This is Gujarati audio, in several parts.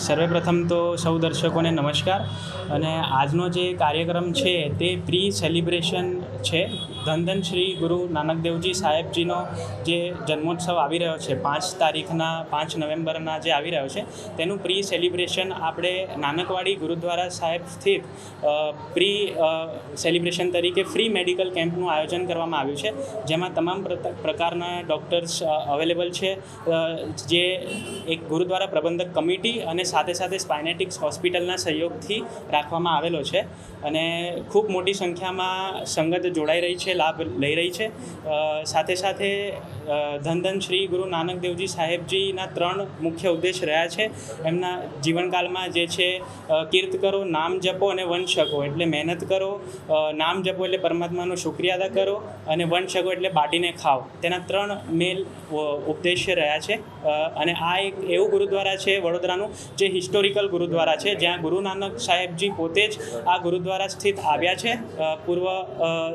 સર્વપ્રથમ તો સૌ દર્શકોને નમસ્કાર. અને આજનો જે કાર્યક્રમ છે તે પ્રી સેલિબ્રેશન છે. ધનધન શ્રી ગુરુ નાનકદેવજી સાહેબજીનો જે જન્મોત્સવ આવી રહ્યો છે, પાંચ તારીખના, પાંચ નવેમ્બરના જે આવી રહ્યો છે, તેનું પ્રી સેલિબ્રેશન આપણે નાનકવાડી ગુરુદ્વારા સાહેબ સ્થિત પ્રી સેલિબ્રેશન તરીકે ફ્રી મેડિકલ કેમ્પનું આયોજન કરવામાં આવ્યું છે. જેમાં તમામ પ્રકારના ડૉક્ટર્સ અવેલેબલ છે જે એક ગુરુદ્વારા પ્રબંધક કમિટી અને સાથે સાથે સ્પાઇનેટિક્સ હોસ્પિટલના સહયોગથી રાખવામાં આવેલો છે. અને ખૂબ મોટી સંખ્યામાં સંગત જોડાઈ રહી છે. લાભ લઈ રહી છે. સાથે સાથે ધનધન શ્રી ગુરુ નાનક દેવજી સાહેબજીના ત્રણ મુખ્ય ઉદ્દેશ રહ્યા છે. એમના જીવનકાળમાં જે છે કીર્ત કરો, નામ જપો અને વંશ શકો. એટલે મહેનત કરો નામ જપો એટલે પરમાત્માનો શુક્રિયા અદા કરો અને વંશ શકો એટલે બાટીને ખાઓ. તેના ત્રણ મેલ ઉપદેશ્ય રહ્યા છે. અને આ એક એવું ગુરુદ્વારા છે, વડોદરાનું, જે હિસ્ટોરિકલ ગુરુદ્વારા છે, જ્યાં ગુરુ નાનક સાહેબજી પોતે જ આ ગુરુદ્વારા સ્થિત આવ્યા છે. પૂર્વ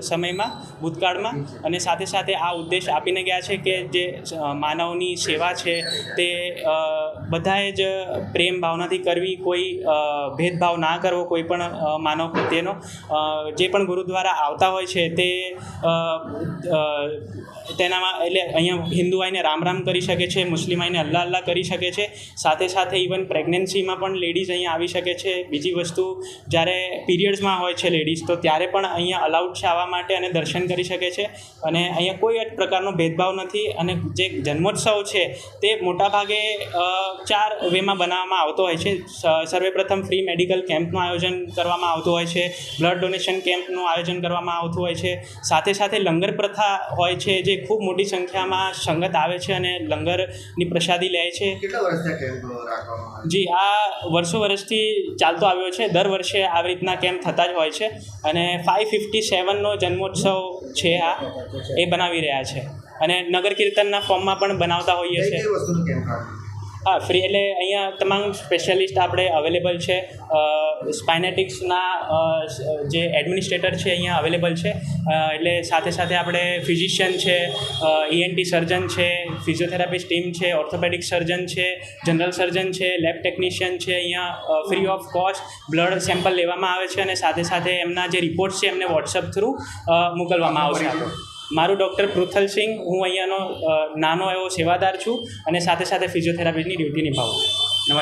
સમયમાં. ભૂતકાળમાં. અને સાથે સાથે આ ઉદ્દેશ આપીને ગયા છે કે જે માનવની સેવા છે તે બધાએ જ પ્રેમ ભાવનાથી કરવી, કોઈ ભેદભાવ ના કરવો, કોઈ પણ માનવ પ્રત્યેનો. જે પણ ગુરુદ્વારા આવતા હોય છે તે તેનામાં, એટલે અહીંયા હિન્દુ આવીને રામ રામ કરી શકે છે, મુસ્લિમ આવીને અલ્લાહ અલ્લાહ કરી શકે છે. સાથે સાથે ઇવન પ્રેગ્નન્સીમાં પણ લેડીઝ અહીંયા આવી શકે છે. બીજી વસ્તુ, જ્યારે પીરિયડ્સમાં હોય છે લેડીઝ, તો ત્યારે પણ અહીંયા અલાઉડ છે આવવા માટે અને દર્શન કરી શકે છે. અને અહીંયા કોઈ જ પ્રકારનો ભેદભાવ નથી. અને જે જન્મોત્સવ છે તે મોટાભાગે ચાર વેમાં બનાવવામાં આવતો હોય છે. સ- સર્વે પ્રથમ ફ્રી મેડિકલ કેમ્પનું આયોજન કરવામાં આવતું હોય છે. બ્લડ ડોનેશન કેમ્પનું આયોજન કરવામાં આવતું હોય છે. સાથે સાથે લંગર પ્રથા હોય છે જે ખૂબ મોટી સંખ્યામાં સંગત આવે છે અને લંગરની પ્રસાદી લે છે. જી આ વર્ષો વર્ષથી ચાલતો આવ્યો છે. દર વર્ષે આવી રીતના કેમ્પ થતા જ હોય છે અને ફાઇવ ફિફ્ટી સેવનનો જન્મોત્સવ છે આ. એ બનાવી રહ્યા છે. અને નગર કીર્તનના ફોર્મમાં પણ બનાવતા હોઈએ છીએ. હા ફ્રી એટલે અહીંયા તમામ સ્પેશિયાલિસ્ટ આપણે અવેલેબલ છે. સ્પાઇનેટિક્સના જે એડમિનિસ્ટ્રેટર છે અહીંયા અવેલેબલ છે. એટલે સાથે સાથે આપણે ફિઝિશિયન છે ઈએનટી સર્જન છે ફિઝિયોથેરાપિસ્ટ ટીમ છે ઓર્થોપેડિક સર્જન છે જનરલ સર્જન છે લેબ ટેકનિશિયન છે અહીંયા free of cost blood sample લેવામાં આવે છે અને સાથે સાથે એમના જે રિપોર્ટ્સ છે એમને વોટ્સઅપ થ્રુ મોકલવામાં આવશે. મારું ડૉક્ટર પૃથલ સિંહ, હું અહીંયાનો નાનો એવો સેવાદાર છું અને સાથે સાથે ફિઝિયોથેરાપીની ડ્યુટી નિભાવું છું.